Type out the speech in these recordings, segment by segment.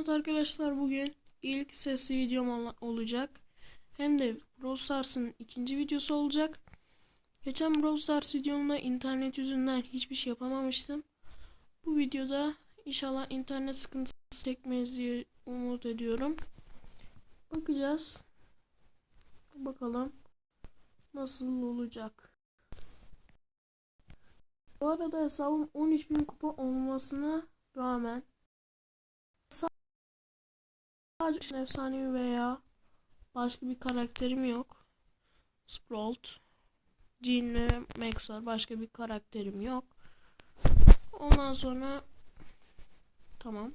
Evet arkadaşlar bugün ilk sesli videom ola- olacak. Hem de Brawl Stars'ın ikinci videosu olacak. Geçen Brawl Stars videomda internet yüzünden hiçbir şey yapamamıştım. Bu videoda inşallah internet sıkıntısı çekmeyiz diye umut ediyorum. Bakacağız. Bakalım nasıl olacak. Bu arada hesabım 13.000 kupa olmasına rağmen Sadece efsanevi veya başka bir karakterim yok. Sprout, Jean ve Max var. Başka bir karakterim yok. Ondan sonra tamam.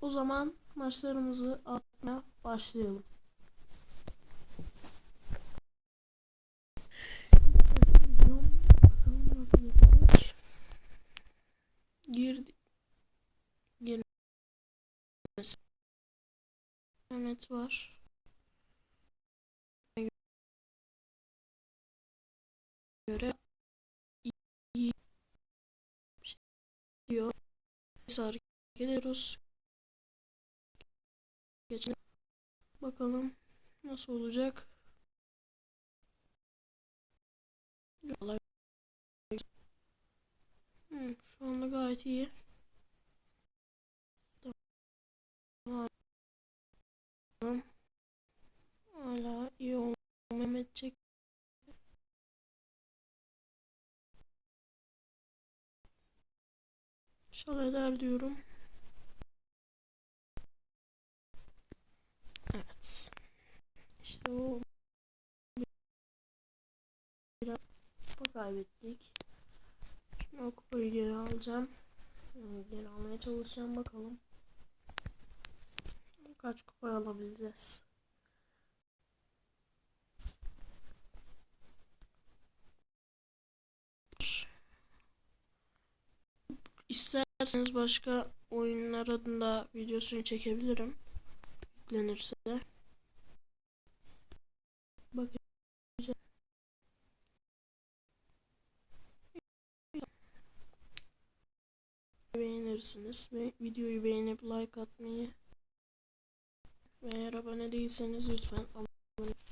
O zaman maçlarımızı atmaya başlayalım. Bakalım nasıl gidecek. Girdi. Mehmet var. göre iyi şey diyor. Neyse hareket. Geçelim. Bakalım nasıl olacak. Hmm, şu anda gayet iyi. Tamam. Hala iyi olmam Mehmetçik. İnşallah eder diyorum. Evet. İşte o biraz kupa kaybettik. Şimdi o kupayı geri alacağım. Yani Geri almaya çalışacağım bakalım. Kaç kupa alabileceğiz. İsterseniz başka oyunların da videosunu çekebilirim. Yüklenirse. Bakacağım. Beğenirsiniz ve videoyu beğenip like atmayı ve eğer abone değilseniz lütfen abone direkt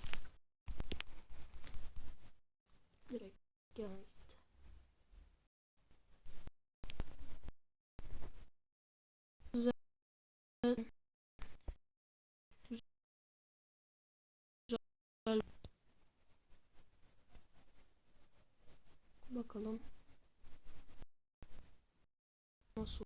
bakalım. Nasıl?